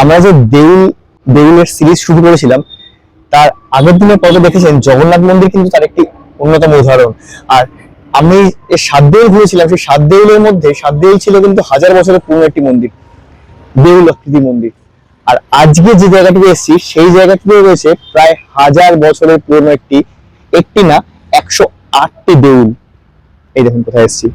আমরা যে দেউল, দেউলের সিরিজ শুরু করেছিলাম, তার আগের দিনের পর্বে দেখেছেন জগন্নাথ মন্দির কিন্তু তার একটি অন্যতম উদাহরণ। আর আমি এই সাত দেউল ঘুরেছিলাম, সেই সাত দেউলের মধ্যে, সাত দেউল ছিল কিন্তু হাজার বছরের পুরনো একটি মন্দির, দেউল আকৃতি মন্দির। আর আজকে যে জায়গাটিতে এসেছি, সেই জায়গাটিতে রয়েছে প্রায় হাজার বছরের পুরনো একটি একটি না, একশো আটটি দেউল। এই দেখুন কোথায় এসেছি।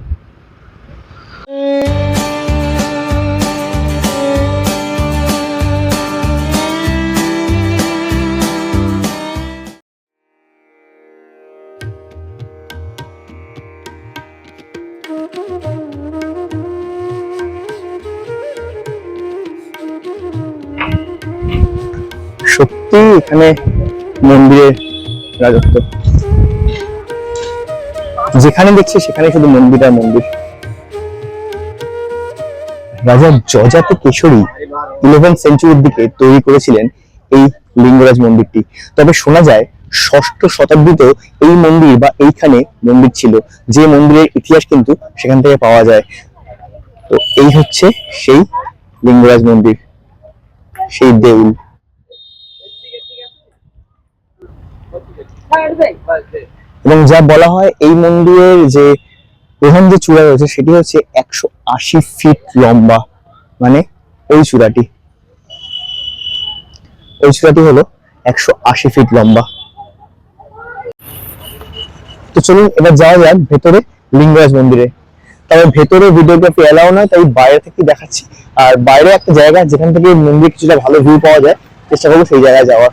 সত্যি এখানে মন্দিরের রাজত্ব। যেখানে দেখছি সেখানে শুধু মন্দির আর মন্দির। রাজা যজাতি কেশরী ইলেভেন সেঞ্চুরির দিকে তৈরি করেছিলেন এই লিঙ্গরাজ মন্দিরটি। তবে শোনা যায়, ষষ্ঠ শতাব্দীতেও এই মন্দির বা এইখানে মন্দির ছিল। যে মন্দিরের ইতিহাস কিন্তু সেখান থেকে পাওয়া যায়। তো এই হচ্ছে সেই লিঙ্গরাজ মন্দির, সেই দেউল। এবং যা বলা হয় এই মন্দিরের যে প্রধান যে চূড়া রয়েছে, সেটি হচ্ছে একশো আশি ফিট লম্বা। মানে ওই চূড়াটি। ওই চূড়াটি হলো একশো আশি ফিট লম্বা। তো চলুন এবার যাওয়া যাক ভেতরে লিঙ্গরাজ মন্দিরে। তবে ভেতরে ভিডিওগ্রাফি এলাও নয়, তাই বাইরে থেকে দেখাচ্ছি। আর বাইরে একটা জায়গা, যেখান থেকে মন্দির কিছুটা ভালো ভিউ পাওয়া যায়, চেষ্টা করব সেই জায়গায় যাওয়ার।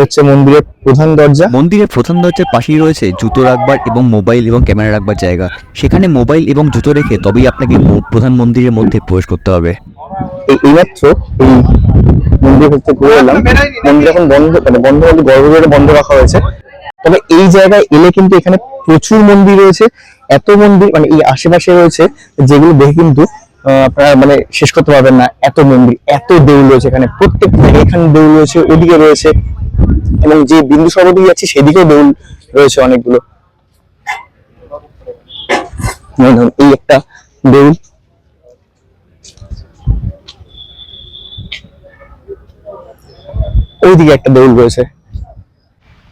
হচ্ছে মন্দিরের প্রধান দরজা। মন্দিরের প্রধান দরজার পাশেই রয়েছে জুতো রাখবার এবং মোবাইল এবং ক্যামেরা রাখবার জায়গা। সেখানে মোবাইল এবং জুতো রেখে তবেই আপনাকে প্রধান মন্দিরের মধ্যে প্রবেশ করতে হবে। এই এইমাত্র এই মন্দির ভেতরে ঘুরে এলাম। মন্দির এখন বন্ধ মানে বন্ধ বলতে গর্ভগৃহটা বন্ধ রাখা হয়েছে। তবে এই জায়গায় এলে কিন্তু এখানে প্রচুর মন্দির রয়েছে। এত মন্দির মানে এই আশেপাশে রয়েছে যেগুলো দেখে কিন্তু আপনারা মানে শেষ করতে পারবেন না। এত মন্দির এত দেউল রয়েছে এখানে। প্রত্যেক এখানে দেউল রয়েছে ওদিকে রয়েছে। এবং যে বিন্দু সরবতি যাচ্ছে, সেদিকেও দেউল রয়েছে অনেকগুলো। এই একটা দেউল ওইদিকে একটা দেউল রয়েছে।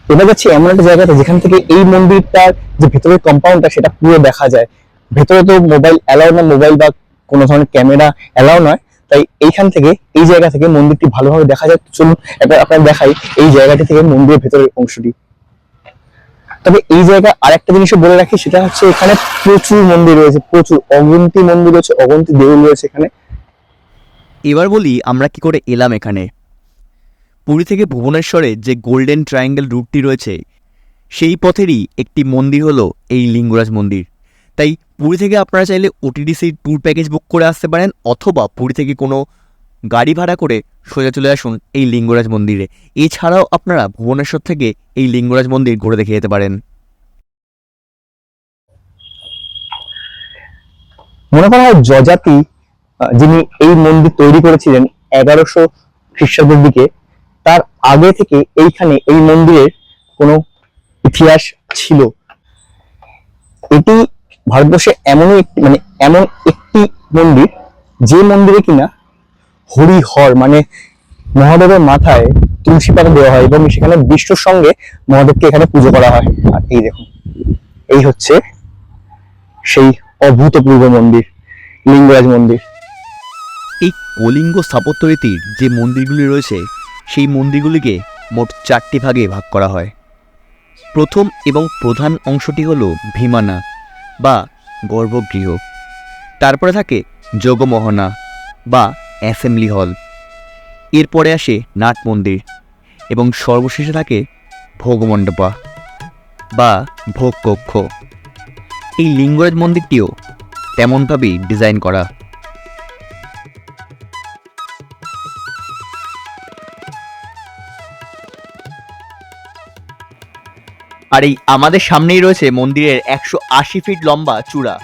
এবার যাচ্ছি এমন একটা জায়গাতে যেখান থেকে এই মন্দিরটার যে ভেতরের কম্পাউন্ডটা সেটা পুরো দেখা যায়। ভেতরে তো মোবাইল অ্যালাউ না মোবাইল বা কোনো ধরনের ক্যামেরা অ্যালাউ নয়। তাই এইখান থেকে, এই জায়গা থেকে মন্দিরটি ভালোভাবে দেখা যায়। চলুন, একবার আপনার দেখাই এই জায়গাটি থেকে মন্দিরের ভেতরের অংশটি। তবে এই জায়গা আরেকটা জিনিসও বলে রাখি, সেটা হচ্ছে এখানে প্রচুর মন্দির রয়েছে, প্রচুর। অগন্তি মন্দির রয়েছে, অগন্তি দেউল রয়েছে এখানে। এবার বলি, আমরা কি করে এলাম এখানে? পুরী থেকে ভুবনেশ্বরে যে গোল্ডেন ট্রায়াঙ্গেল রুটটি রয়েছে, সেই পথেরই একটি মন্দির হলো এই লিঙ্গরাজ মন্দির। তাই পুরী থেকে আপনারা চাইলে ওটিডিসি ট্যুর প্যাকেজ বুক করে আসতে পারেন অথবা পুরী থেকে কোনো গাড়ি ভাড়া করে সোজা চলে আসুন এই লিঙ্গরাজ মন্দিরে। এছাড়াও আপনারা ভুবনেশ্বর থেকে এই লিঙ্গরাজ মন্দির ঘুরে দেখে যেতে পারেন। মনে করা হয় যজাতি যিনি এই মন্দির তৈরি করেছিলেন এগারোশো খ্রিস্টাব্দের দিকে, তার আগে থেকে এইখানে এই মন্দিরের কোনো ইতিহাস ছিল। এটি ভারতবর্ষে এমনই একটি মানে এমন একটি মন্দির যে মন্দিরে কিনা হরিহর মানে মহাদেবের মাথায় তুলসী পাতা দেওয়া হয় এবং সেখানে বিষ্ণুর সঙ্গে মহাদেবকে এখানে পুজো করা হয়। আর এই দেখুন, এই হচ্ছে সেই অভূতপূর্ব মন্দির, লিঙ্গরাজ মন্দির। এই কলিঙ্গ স্থাপত্য রীতির যে মন্দিরগুলি রয়েছে, সেই মন্দিরগুলিকে মোট চারটি ভাগে ভাগ করা হয়। প্রথম এবং প্রধান অংশটি হল ভীমানা বা গর্ভগৃহ। তারপরে থাকে যোগমোহনা বা অ্যাসেম্বলি হল। এরপরে আসে নাট মন্দির এবং সর্বশেষে থাকে ভোগমণ্ডপা বা ভোগকক্ষ। এই লিঙ্গরাজ মন্দিরটিও তেমনভাবেই ডিজাইন করা। আর এই আমাদের সামনেই রয়েছে মন্দিরের একশো আশি ফিট লম্বা চূড়া।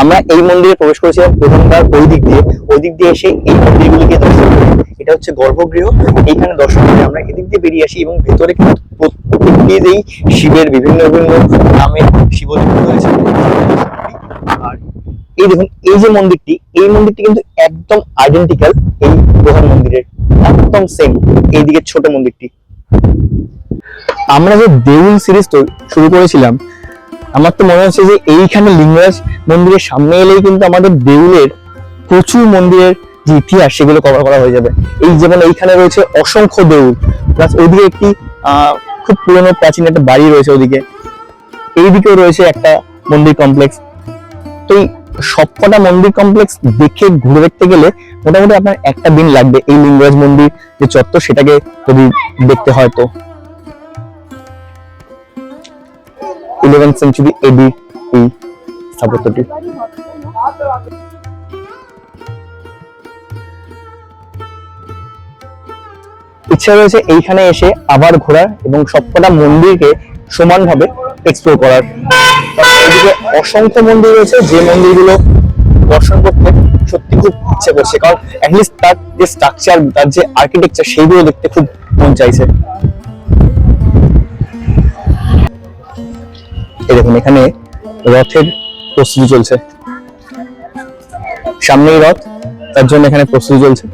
আমরা এই মন্দিরে প্রবেশ করেছিলাম প্রথমবার ওই দিক দিয়ে। ওই দিক দিয়ে এসে এই মন্দিরগুলিকে দর্শন করি। এটা হচ্ছে গর্ভগৃহ। এইখানে দর্শন করে আমরা এদিক দিয়ে বেরিয়ে আসি এবং ভেতরে কিন্তু প্রত্যেকটি মন্দিরেই শিবের বিভিন্ন বিভিন্ন নামে শিবলিঙ্গ রয়েছে। এই দেখুন, এই যে মন্দিরটি, এই মন্দিরটি কিন্তু একদম আইডেন্টিক্যাল এই প্রধান মন্দিরের, একদম সেম এইদিকে ছোট মন্দিরটি। আমরা যে দেউল সিরিজ তো শুরু করেছিলাম, আমার তো মনে হচ্ছে যে এইখানে লিঙ্গরাজ মন্দিরের সামনে এলেই কিন্তু আমাদের দেউলের প্রচুর মন্দিরের যে ইতিহাস সেগুলো কভার করা হয়ে যাবে। এই যেমন এইখানে রয়েছে অসংখ্য দেউল প্লাস ওইদিকে একটি খুব পুরনো প্রাচীন একটা বাড়ি রয়েছে ওদিকে এইদিকেও রয়েছে একটা মন্দির কমপ্লেক্স তো এই সবকটা মন্দির কমপ্লেক্স দেখে ঘুরে দেখতে গেলে মোটামুটি আপনার একটা দিন লাগবে এই লিঙ্গরাজ মন্দির যে চত্বর সেটাকে যদি দেখতে হয় তো। ইলেভেন সেঞ্চুরি এডি এই স্থাপত্যটি। ইচ্ছা রয়েছে এইখানে এসে আবার ঘোরার এবং সবকটা মন্দিরকে সমানভাবে এক্সপ্লোর করার। এদিকে অসংখ্য মন্দির রয়েছে। যে মন্দিরগুলো দর্শন করতে সত্যি খুব ইচ্ছে করছে। কারণ তার যে স্ট্রাকচার তার যে আর্কিটেকচার সেইগুলো দেখতে খুব মন চাইছে। দেখুন, এখানে রথের প্রস্তুতি চলছে। সামনেই রথ, তার জন্য এখানে প্রস্তুতি চলছে।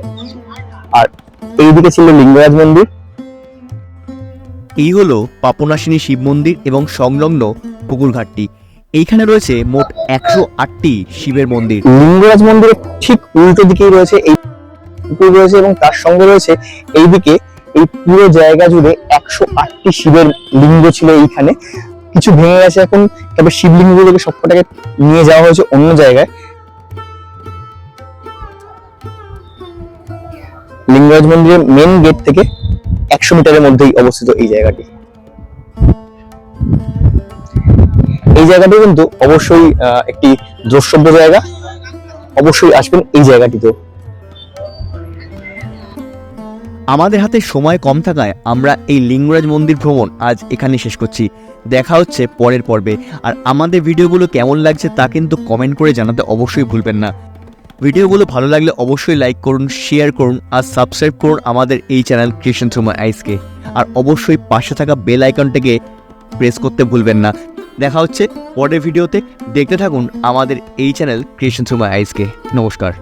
আর এইদিকে ছিল লিঙ্গরাজ মন্দির। এই হলো পাপনাশিনী শিব মন্দির এবং সংলগ্ন পুকুরঘাটটি। এইখানে রয়েছে মোট একশো আটটি শিবের মন্দির। লিঙ্গরাজ মন্দিরের ঠিক উল্টো দিকেই রয়েছে এই পুকুর রয়েছে এবং তার সঙ্গে রয়েছে এইদিকে এই পুরো জায়গা জুড়ে একশো আটটি শিবের লিঙ্গ ছিল এইখানে। কিছু ভেঙে গেছে এখন, তবে শিবলিঙ্গগুলোকে সবকটাকে নিয়ে যাওয়া হয়েছে অন্য জায়গায়। লিঙ্গরাজ মন্দিরের মেন গেট থেকে একশো মিটারের মধ্যেই অবস্থিত এই জায়গাটি। জায়গাটি কিন্তু অবশ্যই একটি দ্রষ্টব্য জায়গা। অবশ্যই আসবেন এই জায়গাটিতেও। আমাদের হাতে সময় কম থাকায় আমরা এই লিঙ্গরাজ মন্দির ভ্রমণ আজ এখানে শেষ করছি। দেখা হচ্ছে পরের পর্বে। আর আমাদের ভিডিওগুলো কেমন লাগছে তা কিন্তু কমেন্ট করে জানাতে অবশ্যই ভুলবেন না। ভিডিওগুলো ভালো লাগলে অবশ্যই লাইক করুন, শেয়ার করুন আর সাবস্ক্রাইব করুন আমাদের এই চ্যানেল ক্রিয়েশন থ্রু মাই আইসকে আর অবশ্যই পাশে থাকা বেল আইকনটাকে প্রেস করতে ভুলবেন না। দেখা হচ্ছে পরের ভিডিওতে। দেখতে থাকুন আমাদের এই চ্যানেল ক্রিয়েশন সুমা আইসকে নমস্কার।